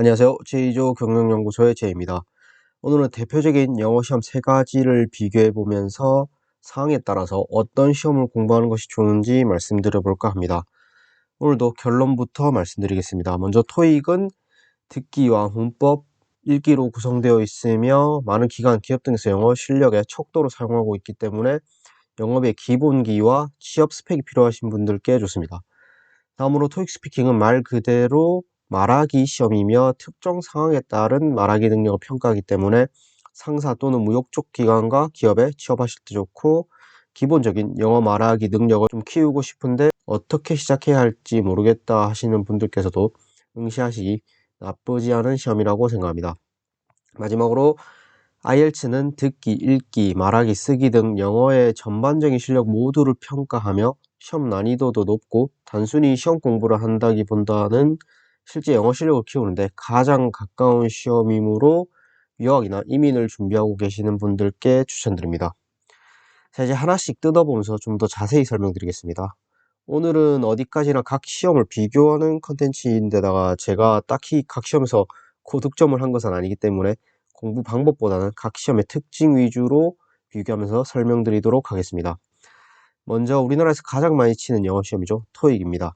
안녕하세요. 제2조 경영연구소의 제입니다. 오늘은 대표적인 영어 시험 세 가지를 비교해 보면서 상황에 따라서 어떤 시험을 공부하는 것이 좋은지 말씀드려 볼까 합니다. 오늘도 결론부터 말씀드리겠습니다. 먼저 토익은 듣기와 문법, 읽기로 구성되어 있으며 많은 기관, 기업 등에서 영어 실력의 척도로 사용하고 있기 때문에 영업의 기본기와 취업 스펙이 필요하신 분들께 좋습니다. 다음으로 토익 스피킹은 말 그대로 말하기 시험이며 특정 상황에 따른 말하기 능력을 평가하기 때문에 상사 또는 무역 쪽 기관과 기업에 취업하실 때 좋고 기본적인 영어 말하기 능력을 좀 키우고 싶은데 어떻게 시작해야 할지 모르겠다 하시는 분들께서도 응시하시기 나쁘지 않은 시험이라고 생각합니다. 마지막으로 IELTS는 듣기, 읽기, 말하기, 쓰기 등 영어의 전반적인 실력 모두를 평가하며 시험 난이도도 높고 단순히 시험 공부를 한다기보다는 실제 영어 실력을 키우는데 가장 가까운 시험이므로 유학이나 이민을 준비하고 계시는 분들께 추천드립니다. 자 이제 하나씩 뜯어보면서 좀 더 자세히 설명드리겠습니다. 오늘은 어디까지나 각 시험을 비교하는 컨텐츠인데다가 제가 딱히 각 시험에서 고득점을 한 것은 아니기 때문에 공부 방법보다는 각 시험의 특징 위주로 비교하면서 설명드리도록 하겠습니다. 먼저 우리나라에서 가장 많이 치는 영어 시험이죠. 토익입니다.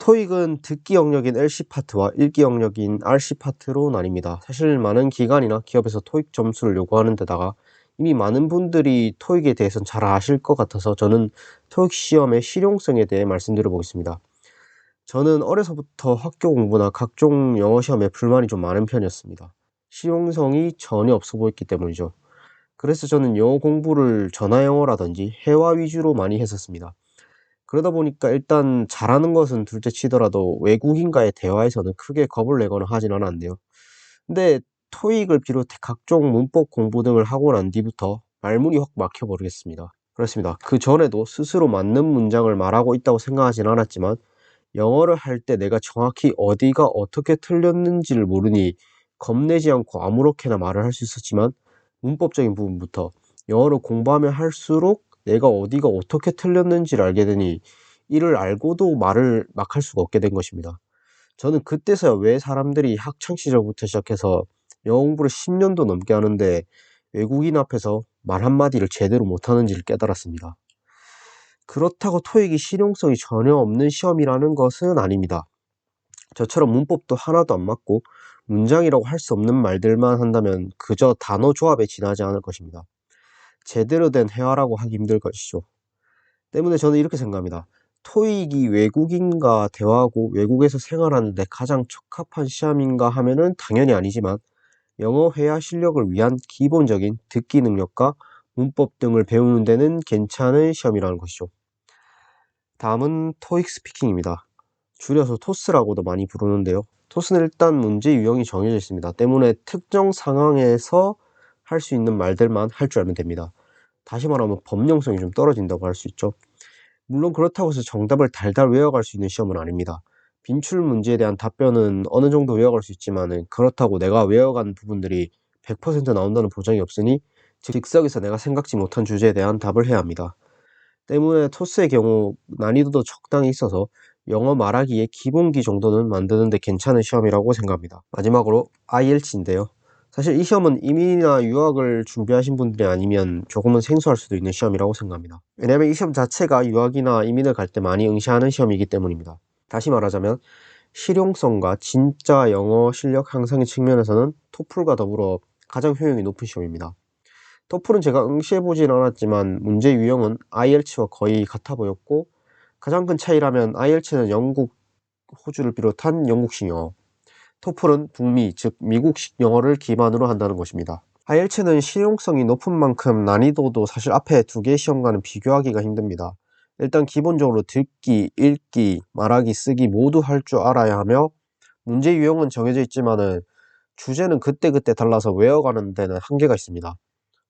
토익은 듣기 영역인 LC 파트와 읽기 영역인 RC 파트로 나뉩니다. 사실 많은 기관이나 기업에서 토익 점수를 요구하는 데다가 이미 많은 분들이 토익에 대해서는 잘 아실 것 같아서 저는 토익 시험의 실용성에 대해 말씀드려 보겠습니다. 저는 어려서부터 학교 공부나 각종 영어 시험에 불만이 좀 많은 편이었습니다. 실용성이 전혀 없어 보였기 때문이죠. 그래서 저는 영어 공부를 전화 영어라든지 회화 위주로 많이 했었습니다. 그러다 보니까 일단 잘하는 것은 둘째 치더라도 외국인과의 대화에서는 크게 겁을 내거나 하진 않았는데요. 근데 토익을 비롯해 각종 문법 공부 등을 하고 난 뒤부터 말문이 확 막혀버리겠습니다. 그렇습니다. 그 전에도 스스로 맞는 문장을 말하고 있다고 생각하진 않았지만 영어를 할 때 내가 정확히 어디가 어떻게 틀렸는지를 모르니 겁내지 않고 아무렇게나 말을 할 수 있었지만 문법적인 부분부터 영어를 공부하면 할수록 내가 어디가 어떻게 틀렸는지를 알게 되니 이를 알고도 말을 막 할 수가 없게 된 것입니다. 저는 그때서야 왜 사람들이 학창 시절부터 시작해서 영어 공부를 10년도 넘게 하는데 외국인 앞에서 말 한마디를 제대로 못하는지를 깨달았습니다. 그렇다고 토익이 실용성이 전혀 없는 시험이라는 것은 아닙니다. 저처럼 문법도 하나도 안 맞고 문장이라고 할 수 없는 말들만 한다면 그저 단어 조합에 지나지 않을 것입니다. 제대로 된 회화라고 하기 힘들 것이죠. 때문에 저는 이렇게 생각합니다. 토익이 외국인과 대화하고 외국에서 생활하는데 가장 적합한 시험인가 하면은 당연히 아니지만 영어 회화 실력을 위한 기본적인 듣기 능력과 문법 등을 배우는 데는 괜찮은 시험이라는 것이죠. 다음은 토익 스피킹입니다. 줄여서 토스라고도 많이 부르는데요. 토스는 일단 문제 유형이 정해져 있습니다. 때문에 특정 상황에서 할 수 있는 말들만 할 줄 알면 됩니다. 다시 말하면 범용성이 좀 떨어진다고 할 수 있죠. 물론 그렇다고 해서 정답을 달달 외워갈 수 있는 시험은 아닙니다. 빈출 문제에 대한 답변은 어느 정도 외워갈 수 있지만 그렇다고 내가 외워간 부분들이 100% 나온다는 보장이 없으니 즉석에서 내가 생각지 못한 주제에 대한 답을 해야 합니다. 때문에 토스의 경우 난이도도 적당히 있어서 영어 말하기의 기본기 정도는 만드는데 괜찮은 시험이라고 생각합니다. 마지막으로 IELTS인데요. 사실 이 시험은 이민이나 유학을 준비하신 분들이 아니면 조금은 생소할 수도 있는 시험이라고 생각합니다. 왜냐하면 이 시험 자체가 유학이나 이민을 갈 때 많이 응시하는 시험이기 때문입니다. 다시 말하자면 실용성과 진짜 영어 실력 향상의 측면에서는 토플과 더불어 가장 효용이 높은 시험입니다. 토플은 제가 응시해보진 않았지만 문제 유형은 IELTS와 거의 같아 보였고 가장 큰 차이라면 IELTS는 영국, 호주를 비롯한 영국식 영어 토플은 북미, 즉 미국식 영어를 기반으로 한다는 것입니다. IELTS는 실용성이 높은 만큼 난이도도 사실 앞에 두 개의 시험과는 비교하기가 힘듭니다. 일단 기본적으로 듣기, 읽기, 말하기, 쓰기 모두 할 줄 알아야 하며 문제 유형은 정해져 있지만은 주제는 그때그때 달라서 외워가는 데는 한계가 있습니다.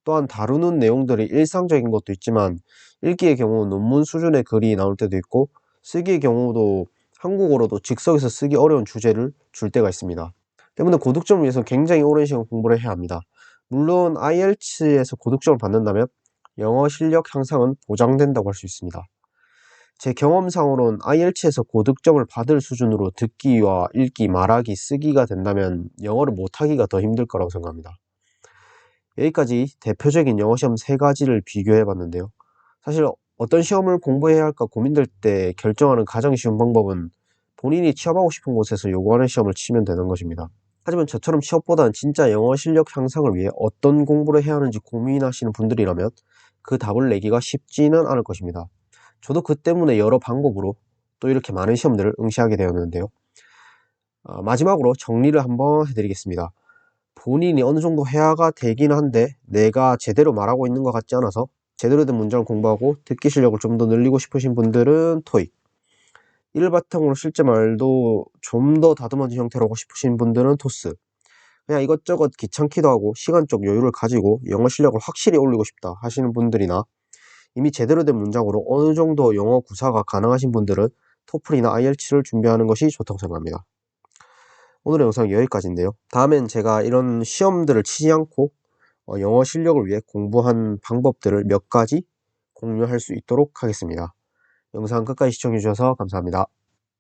또한 다루는 내용들이 일상적인 것도 있지만 읽기의 경우 논문 수준의 글이 나올 때도 있고 쓰기의 경우도 한국어로도 즉석에서 쓰기 어려운 주제를 줄 때가 있습니다. 때문에 고득점을 위해서 굉장히 오랜 시간 공부를 해야 합니다. 물론 IELTS에서 고득점을 받는다면 영어 실력 향상은 보장된다고 할 수 있습니다. 제 경험상으론 IELTS에서 고득점을 받을 수준으로 듣기와 읽기, 말하기, 쓰기가 된다면 영어를 못하기가 더 힘들 거라고 생각합니다. 여기까지 대표적인 영어 시험 세 가지를 비교해 봤는데요. 사실 어떤 시험을 공부해야 할까 고민될 때 결정하는 가장 쉬운 방법은 본인이 취업하고 싶은 곳에서 요구하는 시험을 치면 되는 것입니다. 하지만 저처럼 취업보다는 진짜 영어 실력 향상을 위해 어떤 공부를 해야 하는지 고민하시는 분들이라면 그 답을 내기가 쉽지는 않을 것입니다. 저도 그 때문에 여러 방법으로 또 이렇게 많은 시험들을 응시하게 되었는데요. 아, 마지막으로 정리를 한번 해드리겠습니다. 본인이 어느 정도 회화가 되긴 한데 내가 제대로 말하고 있는 것 같지 않아서 제대로 된 문장을 공부하고 듣기 실력을 좀 더 늘리고 싶으신 분들은 토익 이를 바탕으로 실제 말도 좀 더 다듬어진 형태로 하고 싶으신 분들은 토스 그냥 이것저것 귀찮기도 하고 시간적 여유를 가지고 영어 실력을 확실히 올리고 싶다 하시는 분들이나 이미 제대로 된 문장으로 어느 정도 영어 구사가 가능하신 분들은 토플이나 IELTS를 준비하는 것이 좋다고 생각합니다. 오늘의 영상 여기까지인데요. 다음엔 제가 이런 시험들을 치지 않고 어, 영어 실력을 위해 공부한 방법들을 몇 가지 공유할 수 있도록 하겠습니다. 영상 끝까지 시청해주셔서 감사합니다.